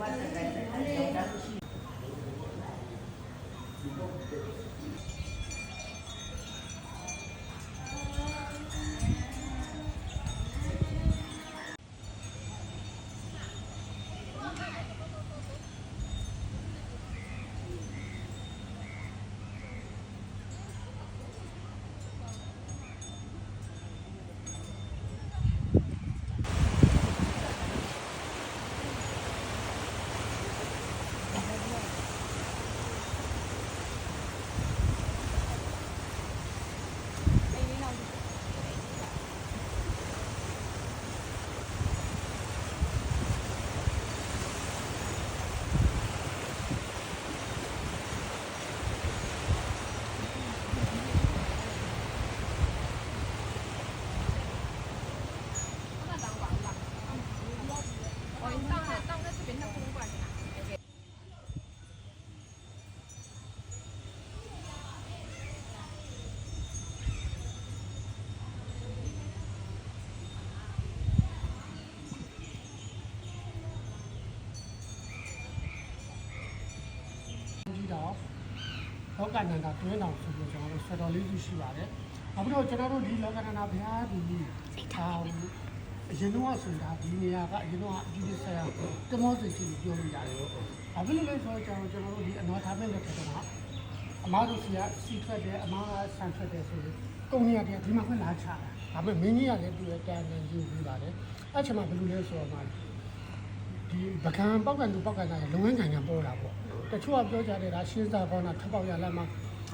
WhatsApp. တော်လောကနန္ဒတွင်းတော်ဆိုပြီးကျွန်တော်တို့ဆွတော်လေးစုရှိပါတယ်အခုတော့ကျွန်တော်တို့ဒီလောကနန္ဒဘုရားဒီစိတ်ထားအရင်တော့ဆိုတာဒီနေရာကအရင်တော့အကြီးကြီးဆရာတမောစိတ်ကြီးပြောလို့ရတယ်။ဘာဖြစ်လို့လဲဆိုတော့ကျွန်တော်ကျွန်တော်တို့ဒီအနော်ထားမဲ့လက်ထက်ကအမားတို့စီကစီထွက်တယ်အမားကဆန်ထွက်တယ်ဆိုရင်ကုံနေရတယ်ဒီမှာခွင့်လာချတာ။ဒါပေမဲ့မင်းကြီးကလည်းသူ့ရဲ့တန်တန်ယူပြီးပါတယ်။အဲ့ချိန်မှာဘယ်လိုလဲဆိုတော့မှဒီပကံပောက်ကန်သူပောက်ကန်ကလုပ်ငန်းကံကပေါ်လာပေါ့။ တချို့ကပြောကြတယ်ဒါရှင်းစားကောင်းတာထပ်ပေါက်ရလက်မှာ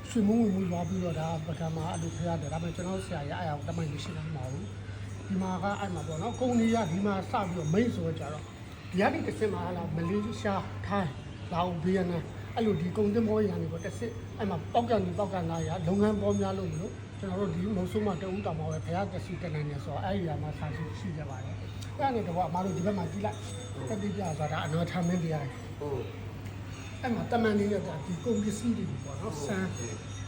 ရွှေမုံဝင်မှုသွားပြီးတော့ဒါပကံမှာအဲ့လိုဖရတယ်ဒါပေမဲ့ကျွန်တော်ဆရာရအရာတမိုင်းမရှိနိုင်ပါဘူး။ဒီမှာကအဲ့မှာပေါ့နော်ကုံနေရဒီမှာစပြီးတော့မိတ်ဆိုတော့ကြတော့ဒီကနေတစ်စင်မှာလာမလေးရှားထိုင်းလာဦးဗီယက်နမ်အဲ့လိုဒီကုံတင်မောရံနေပေါ့တစ်စစ်အဲ့မှာပောက်ကန်သူပောက်ကန်လာရလုပ်ငန်းပေါ်များလို့မလို့ကျွန်တော်တို့ဒီမုံဆုံးမတအူးတောင်မှာပဲဘုရားတစီတနန်နေဆိုတော့အဲ့ဒီမှာစာရှိရှိကြပါတယ်။အဲ့ဒါနဲ့တော့အမားတို့ဒီဘက်မှာကြည့်လိုက်တတိပြဆိုတာအနော်ထားမင်းတရားကြီးဟုတ် အဲ့မှာတမန်လေးနဲ့ဒီကုန်ပစ္စည်းတွေပေါ့နော်ဆန်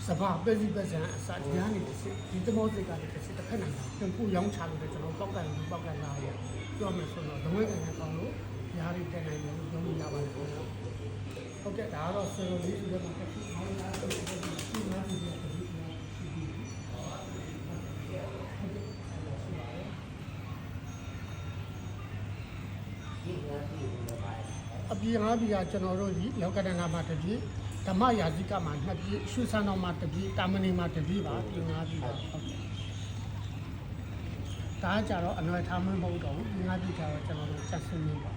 စပါပစ္စည်းပစံအစတရားနေတစ်စစ်ဒီတမောစိတ်ကလည်းတစ်စစ်တစ်ဖက်နိုင်ငံပြန်ဖို့ရောင်းချလို့ကျွန်တော်ပောက်ကန်ပြီးပောက်ကန်လာရပြောမယ်ဆိုတော့ဒဝဲကန်ကောင်းလို့ရားတွေတက်နိုင်တယ်လို့ပြောလို့ရပါတယ်ဟုတ်ကဲ့ဒါကတော့ဆွေတော်လေးဆိုတော့တစ်ခုအားလုံးတော့ဒီမှာဒီမှာဒီမှာ အပြေငါးပြည်ကကျွန်တော်တို့ဒီလောကဒနာမှာတပြည့်ဓမ္မယာဇိကမှာနှစ်ပြည့်ရွှေဆန်းတော်မှာတပြည့်တာမဏိမှာတပြည့်ပါပြေငါးပြည်ပါဟုတ်ကဲ့ဒါကကြတော့အနွယ်ထားမမဟုတ်တော့ဘူးဒီငါးပြည်ကတော့ကျွန်တော်တို့စက်စင်းနေပါ